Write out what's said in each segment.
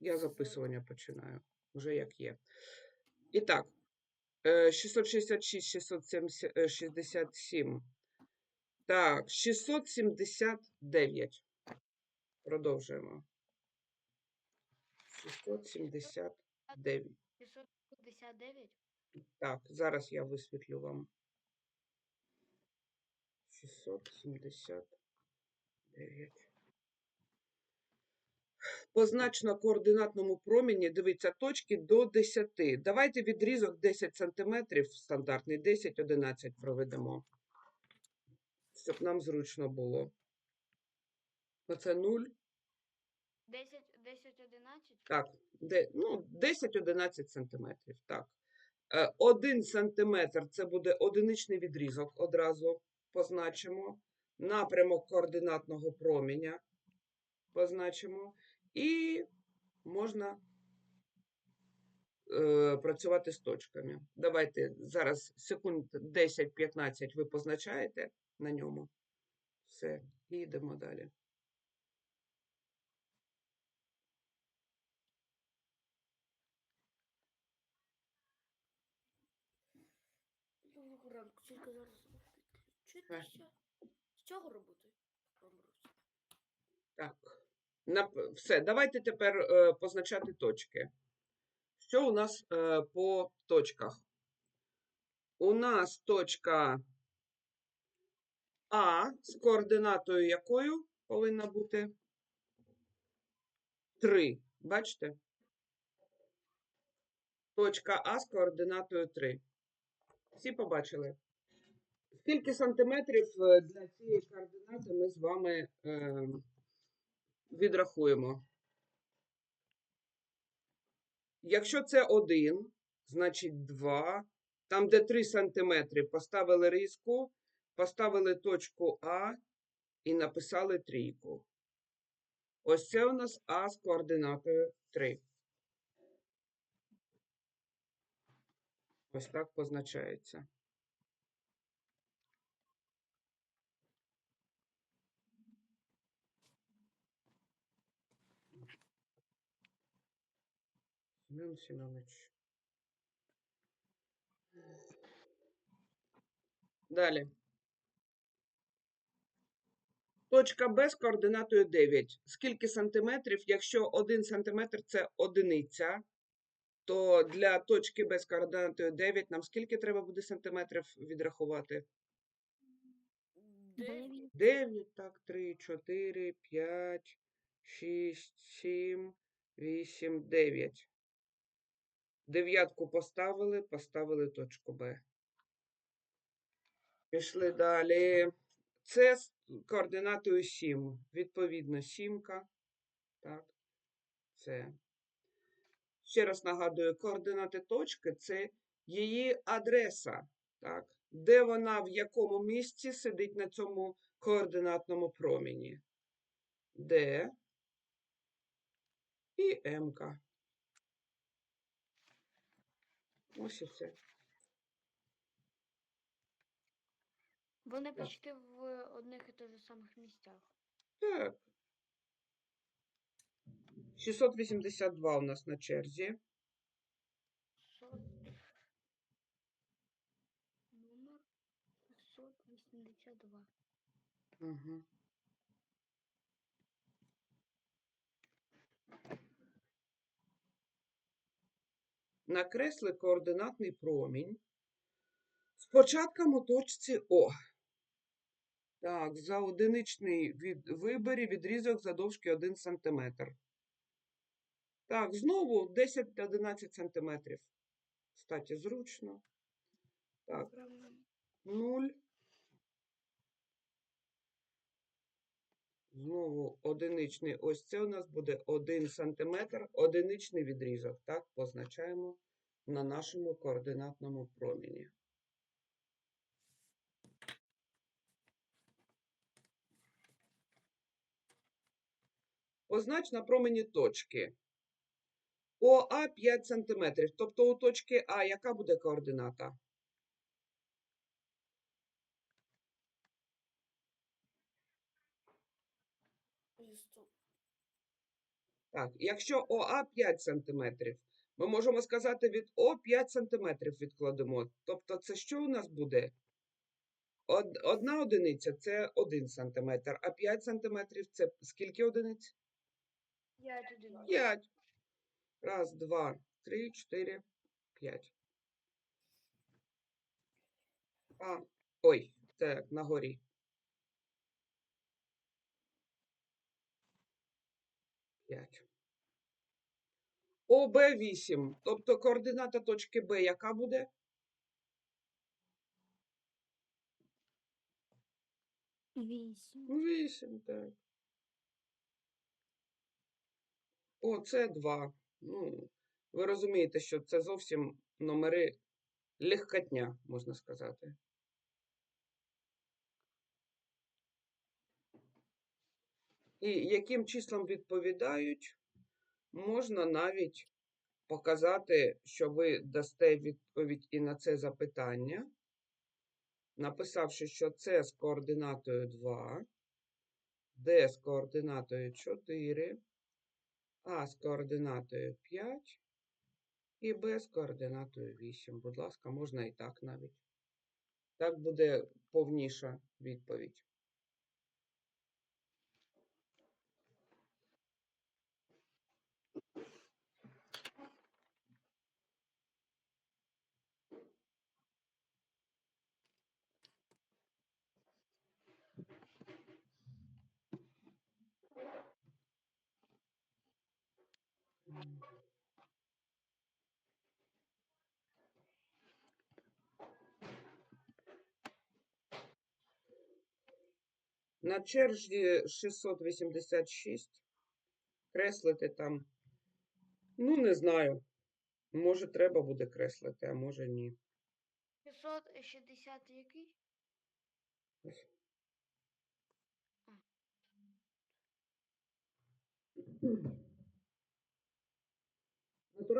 Я записування починаю, вже як є. І так, е, 666, 667. Так, 679. Продовжуємо. 679. 659. Так, зараз я висвітлю вам. 679. Познач на координатному промені, дивіться, точки до 10. Давайте відрізок 10 см, стандартний 10-11 проведемо, щоб нам зручно було. Оце 0. 10, 10, 11. Так, де, ну, 10-11 сантиметрів. Так. Е, 1 сантиметр це буде одиничний відрізок, одразу позначимо. Напрямок координатного променя позначимо. І можна е, працювати з точками. Давайте зараз секунд 10-15 ви позначаєте на ньому. Все, і йдемо далі. Ранку, тільки зараз підключитися. З робити? Проморозити. Так, все, давайте тепер е, позначати точки. Що у нас е, по точках? У нас точка А з координатою якою повинна бути? 3. Бачите? Точка А з координатою 3. Всі побачили? Скільки сантиметрів е, для цієї координати ми з вами е, відрахуємо. Якщо це 1, значить 2. Там, де 3 сантиметри, поставили риску, поставили точку А і написали трійку. Ось це у нас А з координатою 3. Ось так позначається. Семен Семенович. Далі. Точка Б з координатою 9. Скільки сантиметрів? Якщо 1 сантиметр це одиниця, то для точки Б з координатою 9 нам скільки треба буде сантиметрів відрахувати? Дев'ять. 9, так, 3, 4, 5, 6, 7, 8, 9. Дев'ятку поставили, поставили точку Б. Пішли далі. Це координатою 7. Відповідно, сімка. Так, це. Ще раз нагадую, координати точки це її адреса. Так, де вона в якому місці сидить на цьому координатному промені. Д і М. Ось і все. Вони почти в одних і тих же самих місцях. Так. 682 у нас на черзі. Номер 682. Угу. Накресли координатний промінь Спочатку у точці О. Так, за одиничний від виборі відрізок задовжки 1 см. Так, знову 10-11 см. Кстати, зручно. Так, 0. Знову одиничний. Ось це у нас буде 1 см, одиничний відрізок. Так, позначаємо на нашому координатному промені. Познач на промені точки. ОА 5 см. Тобто у точки А яка буде координата? І сто- Так, якщо ОА 5 см, ми можемо сказати від О 5 см відкладемо. Тобто це що у нас буде? Одна одиниця це 1 см, а 5 см це скільки одиниць? 5 один. 5. Раз, два, три, чотири, п'ять. А, ой, так, на горі. ОБ8, тобто координата точки Б, яка буде? Вісім. Вісім, так. О, це 2. Ну, ви розумієте, що це зовсім номери легкотня, можна сказати. І яким числам відповідають? Можна навіть показати, що ви дасте відповідь і на це запитання, написавши, що це з координатою 2, Д з координатою 4, А з координатою 5 і Б з координатою 8. Будь ласка, можна і так навіть. Так буде повніша відповідь. На черзі 686. Креслити там. Ну, не знаю. Може, треба буде креслити, а може ні. 660 який?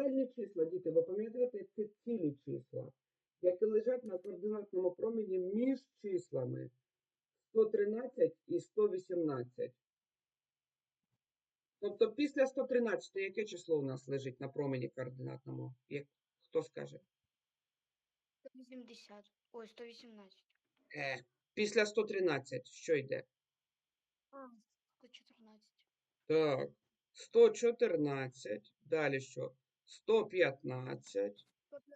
Натуральні числа, діти, ви пам'ятаєте, це цілі числа, які лежать на координатному промені між числами 113 і 118. Тобто після 113 яке число у нас лежить на промені координатному? Як, хто скаже? 180. Ой, 118. Е, після 113 що йде? А, 114. Так, 114, далі що? 115,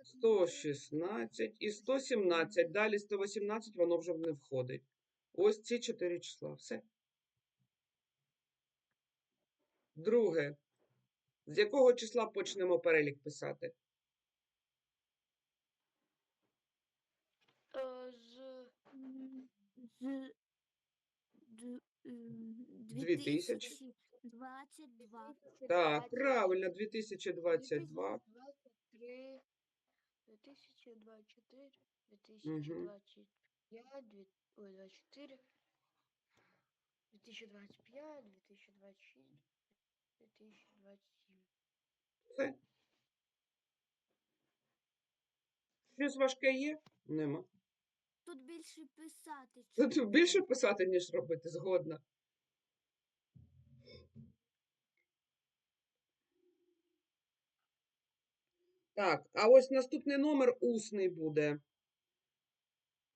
116 і 117. Далі 118 воно вже не входить. Ось ці чотири числа. Все. Друге. З якого числа почнемо перелік писати? Е, З З м, Дві тисячі. 2022. Так, правильно, 2022. 2023, 2024, 2025, дві- ой, 24, 2025, 2026, 2027. Все. Щось важке є? Нема. Тут більше писати. Тут більше писати, ніж робити, згодна. Так, а ось наступний номер усний буде.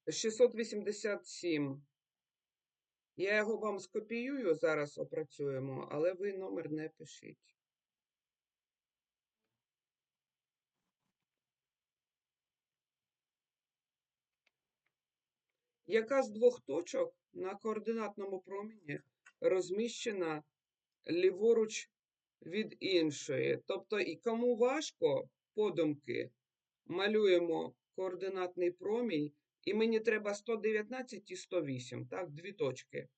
687. Я його вам скопіюю, зараз опрацюємо, але ви номер не пишіть. Яка з двох точок на координатному промені розміщена ліворуч від іншої? Тобто, і кому важко, подумки, малюємо координатний промінь, і мені треба 119 і 108, так, дві точки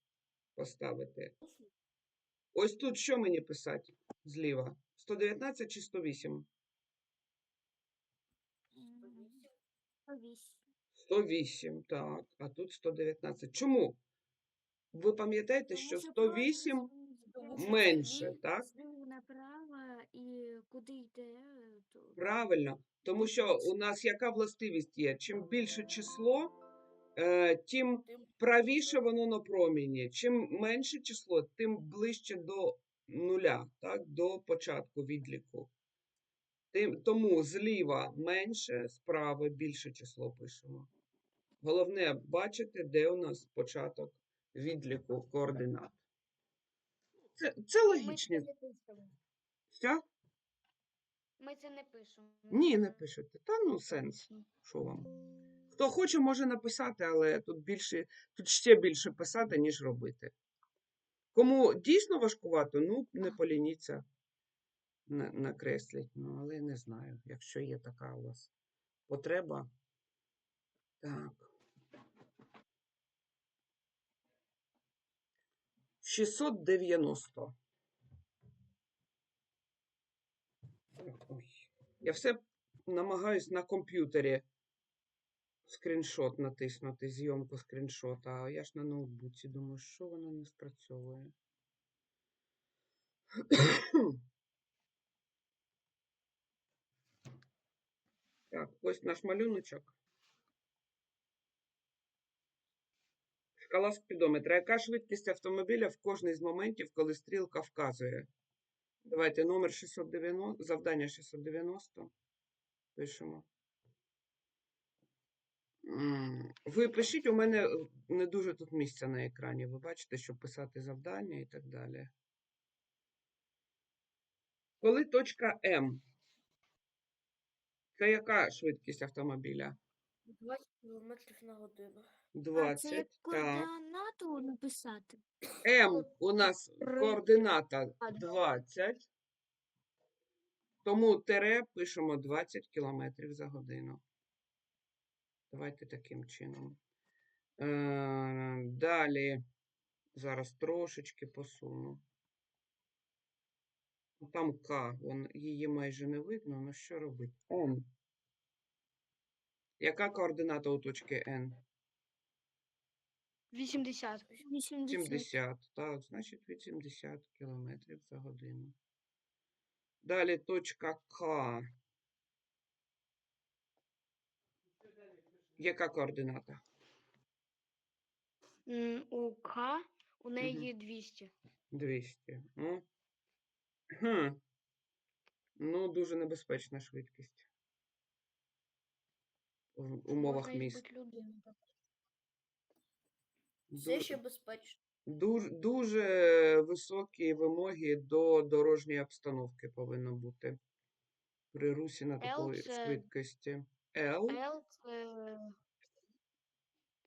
поставити. Ось тут що мені писати зліва? 119 чи 108? М, 108. 108, так, а тут 119. Чому? Ви пам'ятаєте, що 108 менше, так? І куди йде, то Правильно, тому що у нас яка властивість є? Чим більше число, е, тим правіше воно на проміні. Чим менше число, тим ближче до нуля, так, до початку відліку. Тим, тому зліва менше, справа більше число пишемо. Головне бачити, де у нас початок відліку координат. Це, це Ми логічні. Все? Ми це не пишемо. Ні, не пишете. Та ну сенс. Що вам? Хто хоче, може написати, але тут більше, тут ще більше писати, ніж робити. Кому дійсно важкувато, ну не полініться на- накресліть. Ну, але не знаю, якщо є така у вас потреба. Так. 690. Ой. Я все намагаюсь на комп'ютері скріншот натиснути, зйомку скріншота, а я ж на ноутбуці думаю, що воно не спрацьовує. Так, ось наш малюночок. Шкала спідометра. Яка швидкість автомобіля в кожний з моментів, коли стрілка вказує? Давайте номер 690, завдання 690. Пишемо. Ви пишіть, у мене е, не дуже тут місця на екрані. Ви бачите, щоб писати завдання і так далі. Коли точка М? Це яка швидкість автомобіля? 20 км на годину. А, це 20. Так. координату написати. М у нас Три. координата 20. Тому тире пишемо 20 км за годину. Давайте таким чином. Е, Далі. Зараз трошечки посуну. Ну, Там К, вон, її майже не видно, ну що робити? Яка координата у точки N? 80. 80. 70. Так, значить 80 км за годину. Далі точка К. Яка координата? М, У К у неї 200. 200. Ну. Хм. Ну, дуже небезпечна швидкість. В умовах міст. Все ще безпечно. Дуже, дуже високі вимоги до дорожньої обстановки повинно бути при русі на L такої це- швидкості. L. Л це.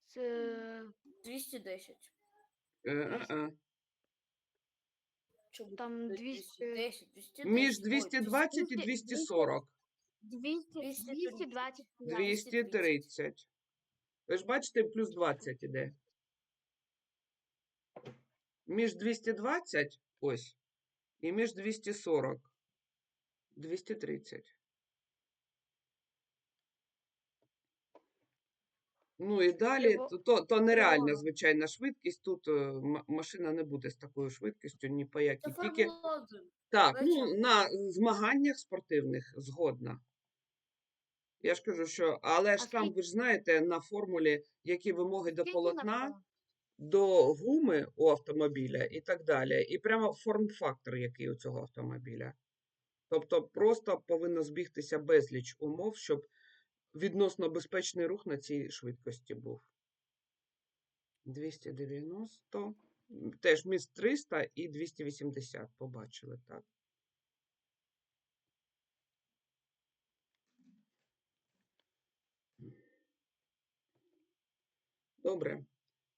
Це 210. Е, е, е. Чому Там 200 210, 210. Між Ой, 220 і 200 240. 200, 200, 225. 230. Ви ж бачите, плюс 20 іде. Між 220, ось, і між 240. 230. Ну і далі, то, то, то нереальна звичайна швидкість. Тут е, машина не буде з такою швидкістю ні по якій. Тільки так, ну, на змаганнях спортивних згодна. Я ж кажу, що, але ж А там, ви ж знаєте, на формулі, які вимоги до полотна, до гуми у автомобіля і так далі, і прямо форм-фактор, який у цього автомобіля. Тобто просто повинно збігтися безліч умов, щоб відносно безпечний рух на цій швидкості був. 290, теж між 300 і 280 побачили, так. Добре.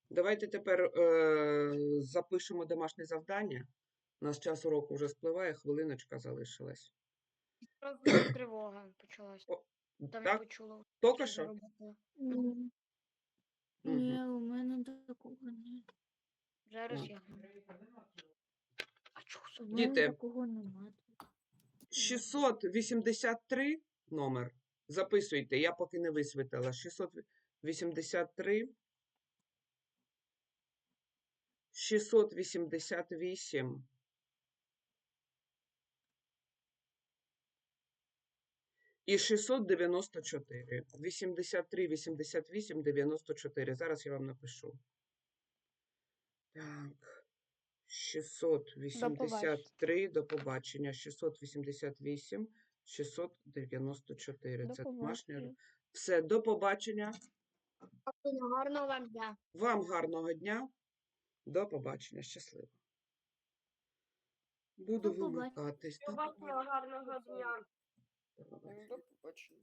Давайте тепер е, запишемо домашнє завдання. У нас час уроку вже спливає, хвилиночка залишилась. Тривога почалась. О, Там я Так, почула. тільки що. Ні, Мгм. Ні, у мене такого немає. Зараз я. А чого У це? мене Діти. такого немає. 683 номер. Записуйте, я поки не висвітила. 683. 688. І 694. 83, 88, 94. Зараз я вам напишу. Так. 683. До побачення. 688, 694. Це домашня. Все, до побачення. Гарного вам дня. Вам гарного дня. До побачення. Щасливо. Буду До побачення. вимикатись. До Гарного дня. побачення. До побачення.